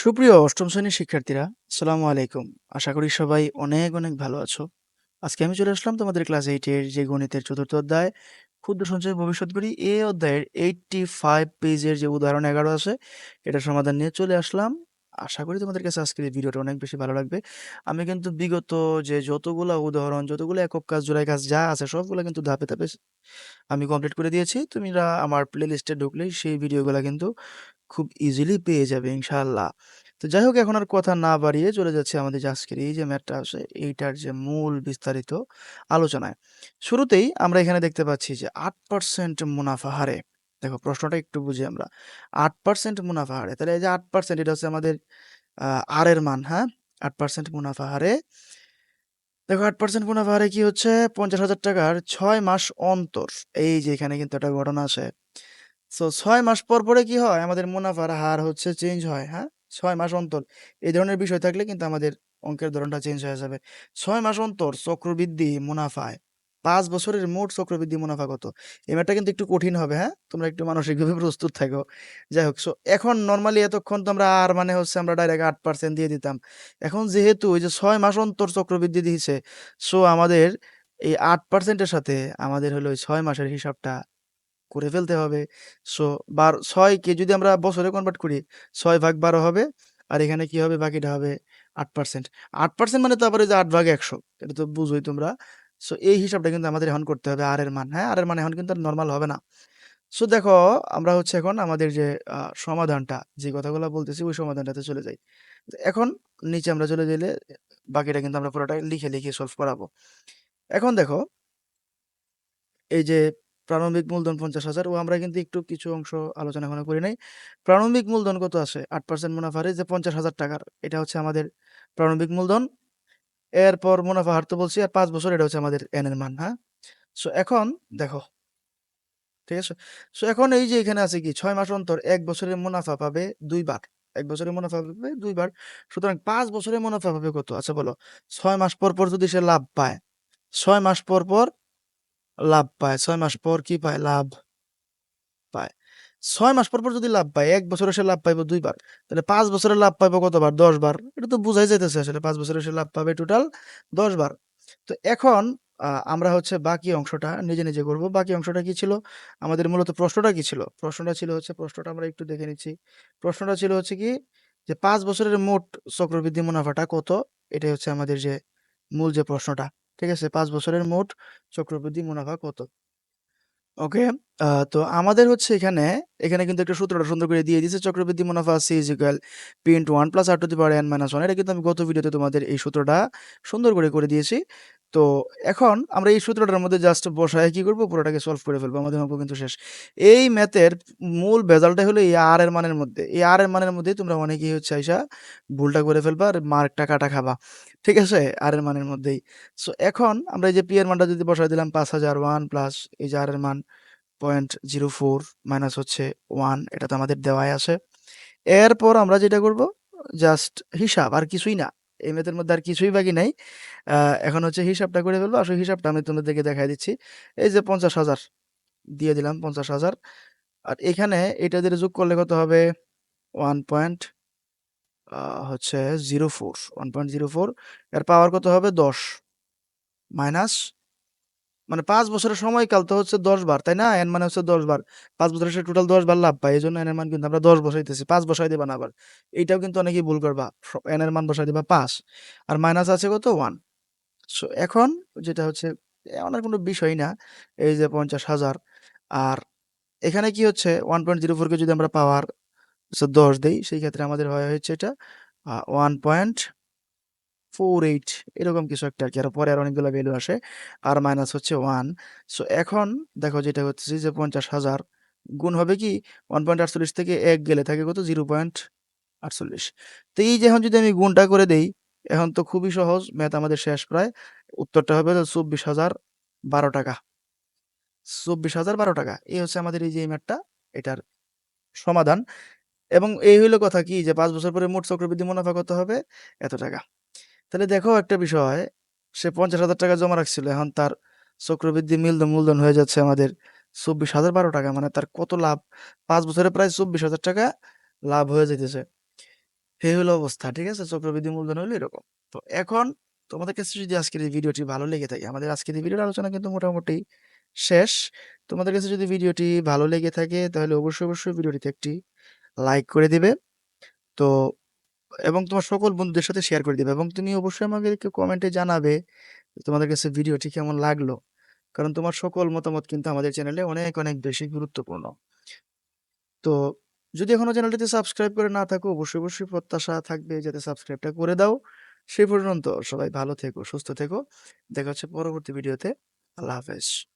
সুপ্রিয় অষ্টম শ্রেণির শিক্ষার্থীরা, আসসালামু আলাইকুম। আশা করি সবাই অনেক, অনেক ভালো আছো। আজকে আমি চলে আসলাম তোমাদের ক্লাস 8 এর যে গণিতের চতুর্থ অধ্যায়, ক্ষুদ্র সঞ্চয় ভবিষ্যৎ গড়ি। এই অধ্যায়ের 85 পেজের যে উদাহরণ 11 আছে, এটার সমাধান নিয়ে চলে আসলাম। আশা করি তোমাদের কাছে আজকের এই ভিডিওটা অনেক বেশি ভালো লাগবে। আমি কিন্তু বিগত যে যতগুলা উদাহরণ, যতগুলো একক কাজ, জোড়ায় কাজ যা আছে সবগুলো কিন্তু ধাপে, ধাপে আমি কমপ্লিট করে দিয়েছি। তুমিরা আমার প্লেলিস্টে ঢুকলেই সেই ভিডিওগুলো কিন্তু খুব ইজিলি পেয়ে যাবে ইনশাআল্লাহ। তো যাই হোক এখন আর কথা না বাড়িয়ে চলে যাচ্ছে আমাদের আজকের এই যে ম্যাথটা আছে এইটার যে মূল বিস্তারিত আলোচনায়। শুরুতেই আমরা এখানে দেখতে পাচ্ছি যে 8% মুনাফা হারে। দেখো প্রশ্নটা একটু বুঝি আমরা। আট পার্সেন্ট মুনাফা হারে। তাহলে এই যে আট পার্সেন্ট এটা হচ্ছে আমাদের আর এর মান, হ্যাঁ? আট পার্সেন্ট মুনাফা হারে দেখো আট পার্সেন্ট মুনাফা হারে কি হচ্ছে ৫০,০০০ টাকার ছয় মাস অন্তর। এই যে এখানে কিন্তু একটা ঘটনা আছে। সো ছয় মাস পর, পরে কি হয়? আমাদের মুনাফার হার হচ্ছে চেঞ্জ হয়, হ্যাঁ? ছয় মাস অন্তর। এই ধরনের বিষয় থাকলে কিন্তু আমাদের অঙ্কের ধরনটা চেঞ্জ হয়ে যাবে। ছয় মাস অন্তর চক্রবৃদ্ধি মুনাফায় পাঁচ বছরের মোট চক্রবৃদ্ধি মুনাফা কত? এই ম্যাথটা কিন্তু একটু কঠিন হবে, হ্যাঁ? তোমরা একটু মানসিকভাবে প্রস্তুত থাকো। যাই হোক সো এখন নর্মালি এতক্ষণ তো আমরা আর মানে হচ্ছে আমরা ডাইরেক্ট আট পার্সেন্ট দিয়ে দিতাম। এখন যেহেতু ওই যে ছয় মাস অন্তর চক্রবৃদ্ধি দিয়েছে, সো আমাদের এই আট পার্সেন্টের সাথে আমাদের হলো ৬ মাসের হিসাবটা করে ফেলতে হবে। সো বার ৬ কে যদি আমরা বছরে কনভার্ট করি ছয় ভাগ ১২ হবে। আর এখানে কি হবে? বাকিটা হবে 8%। 8% মানে তো আবার ওই যে ৮ ভাগ ১০০ এটা তো বুঝোই তোমরা। সো এই হিসাবটা কিন্তু আমাদের এখন করতে হবে আর এর মান, হ্যাঁ? আর এর মান এখন কিন্তু নরমাল হবে না। সো দেখো আমরা হচ্ছে এখন আমাদের যে সমাধানটা যে কথাগুলো বলতেছি ওই সমাধানটাতে চলে যাই। এখন নিচে আমরা চলে গেলে বাকিটা কিন্তু আমরা পুরোটা লিখে, লিখে সলভ করাবো। এখন দেখো এই যে প্রারম্ভিক মূলধন ৫০,০০০ ও আমরা কিন্তু একটু কিছু অংশ আলোচনা এখনও করি নাই। প্রারম্ভিক মূলধন কত আছে? আট পার্সেন্ট মুনাফার এই যে ৫০,০০০ টাকার এটা হচ্ছে আমাদের প্রারম্ভিক মূলধন। এরপর মুনাফা হার তো বলছি আর পাঁচ বছর এটা হচ্ছে আমাদের n এর মান, হ্যাঁ? সো এখন দেখো ঠিক আছে? সো এখন এই যে এখানে আছে কি ছয় মাস অন্তর এক বছরের মুনাফা পাবে ২ বার। ১ বছরের মুনাফা পাবে ২ বার। সুতরাং পাঁচ বছরের মুনাফা পাবে কত? আচ্ছা বলো। ছয় মাস পর, পর যদি সে লাভ পায়, ছয় মাস পর, পর লাভ পায়। ছয় মাস পর কি পায়? লাভ পায়। ছয় মাস পর, পর যদি লাভ পায়, এক বছরে সে লাভ পাইবো দুইবার তাহলে পাঁচ বছরে লাভ পাইবো কতবার? ১০ বার। এটা তো বুঝাই যাইতেছে আসলে পাঁচ বছরে সে লাভ পাবে টোটাল ১০ বার। তো এখন আমরা হচ্ছে বাকি অংশটা নিজে, নিজে করব। বাকি অংশটা কি ছিল? আমাদের মূলত প্রশ্নটা কি ছিল? প্রশ্নটা ছিল হচ্ছে প্রশ্নটা আমরা একটু দেখে নিচ্ছি। প্রশ্নটা ছিল হচ্ছে কি যে পাঁচ বছরের মোট চক্রবৃদ্ধি মুনাফাটা কত? এটাই হচ্ছে আমাদের যে মূল যে প্রশ্নটা। ঠিক আছে? পাঁচ বছরের মোট চক্রবৃদ্ধি মুনাফা কত? ওকে। তো আমাদের হচ্ছে এখানে, এখানে কিন্তু একটা সূত্রটা সুন্দর করে দিয়ে দিয়েছে। চক্রবৃদ্ধি মুনাফা is equal P into 1 plus R to the power n minus 1 এটা কিন্তু আমি গত ভিডিওতে তোমাদের এই সূত্রটা সুন্দর করে, করে দিয়েছি। তো এখন আমরা এই সূত্রটার মধ্যে জাস্ট বসায় কি করব? পুরোটাকে সলভ করে ফেলব। আমাদের অঙ্ক কিন্তু শেষ। এই ম্যাথের মূল ভেজালটাই হলো এই আর এর মানের মধ্যে। এই আর এর মানের মধ্যেই তোমরা অনেকেই হচ্ছে আইসা ভুলটা করে ফেলবা আর মার্কটা কাটা খাবা। ঠিক আছে? আর এর মানের মধ্যেই। সো এখন আমরা এই যে পি এর মানটা যদি বসায় দিলাম ৫০০০ প্লাস এই যে আর এর মান 0.04 মাইনাস হচ্ছে ওয়ান এটা তো আমাদের দেওয়াই আছে। এরপর আমরা যেটা করব জাস্ট হিসাব, আর কিছুই না। এই ম্যাথের মধ্যে আর কিছুই বাকি নাই। এখন হচ্ছে হিসাবটা করে ফেলব। আসলে হিসাবটা আমি তোমাদেরকে দেখাই দিচ্ছি। এই যে ৫০,০০০ দিয়ে দিলাম ৫০,০০০ আর এখানে এটা দিয়ে যোগ করলে কত হবে? ওয়ান পয়েন্ট হচ্ছে zero four one point zero four এর পাওয়ার কত হবে? ১০ মাইনাস মানে পাঁচ বছরের সময়কাল তো হচ্ছে ১০ বার, তাই না? এন মানে হচ্ছে ১০ বার। 5 বছরে সে টোটাল 10 বার লাভ পায়। এজন্য n এর মান কিন্তু আমরা দশ ১০ বসাইতেছি। পাঁচ বসাই দিবা না আবার। এইটাও কিন্তু অনেকেই ভুল করবা। এর মান বসাই দিবা পাঁচ আর মাইনাস আছে কত? ওয়ান সো এখন যেটা হচ্ছে এমন আর কোনো বিষয় না। এই যে ৫০,০০০ আর এখানে কি হচ্ছে ওয়ান পয়েন্ট জিরো ফোরকে যদি আমরা পাওয়ার দশ দিই সেই ক্ষেত্রে আমাদের হয় হচ্ছে এটা আ 1.48 এরকম কিছু একটা আর কি আর পরে আর অনেকগুলো ভ্যালু আসে। আর মাইনাস হচ্ছে ওয়ান সো এখন দেখো যেটা হচ্ছে যে ৫০,০০০ গুণ হবে কি 1.48 থেকে এক গেলে থাকে কত? 0.48 তো এই যে এখন যদি আমি গুণটা করে দেই, এখন তো খুবই সহজ ম্যাথ আমাদের শেষ প্রায়। উত্তরটা হবে ২৪,০১২ টাকা। ২৪,০১২ টাকা। এই হচ্ছে আমাদের এই যে ম্যাথটা এটার সমাধান। এবং এই হইল কথা কি যে পাঁচ বছর পরে মোট চক্রবৃদ্ধি মুনাফা কত হবে? এত টাকা। তাহলে দেখো একটা বিষয়, সে ৫০,০০০ টাকা জমা রাখছিল। এখন তার চক্রবৃদ্ধি মিলধ মূলধন হয়ে যাচ্ছে আমাদের ২৪,০১২ টাকা। মানে তার কত লাভ? পাঁচ বছরে প্রায় ২৪,০০০ টাকা লাভ হয়ে যেতেছে এই হলো অবস্থা। ঠিক আছে? চক্রবৃদ্ধি মূলধন হলো এরকম। তো এখন তোমাদের কাছে যদি আজকের এই ভিডিওটি ভালো লেগে থাকে, আমাদের আজকের এই ভিডিওর আলোচনা কিন্তু মোটামুটি শেষ। তোমাদের কাছে যদি ভিডিওটি ভালো লেগে থাকে তাহলে অবশ্যই, অবশ্যই ভিডিওটিতে একটি লাইক করে দিবে। তো এবং তোমার সকল বন্ধুদের সাথে শেয়ার করে দিবে এবং তুমি অবশ্যই আমাদেরকে কমেন্টে জানাবে তোমাদের কাছে ভিডিওটি কেমন লাগল। কারণ তোমার সকল মতামত কিন্তু আমাদের চ্যানেলে অনেক, অনেক বেশি গুরুত্বপূর্ণ। তো যদি এখনও চ্যানেলটিতে সাবস্ক্রাইব করে না থাকো অবশ্যই, অবশ্যই প্রত্যাশা থাকবে যাতে সাবস্ক্রাইবটা করে দাও। সেই পর্যন্ত সবাই ভালো থেকো, সুস্থ থেকো। দেখা হচ্ছে পরবর্তী ভিডিওতে। আল্লাহ হাফেজ।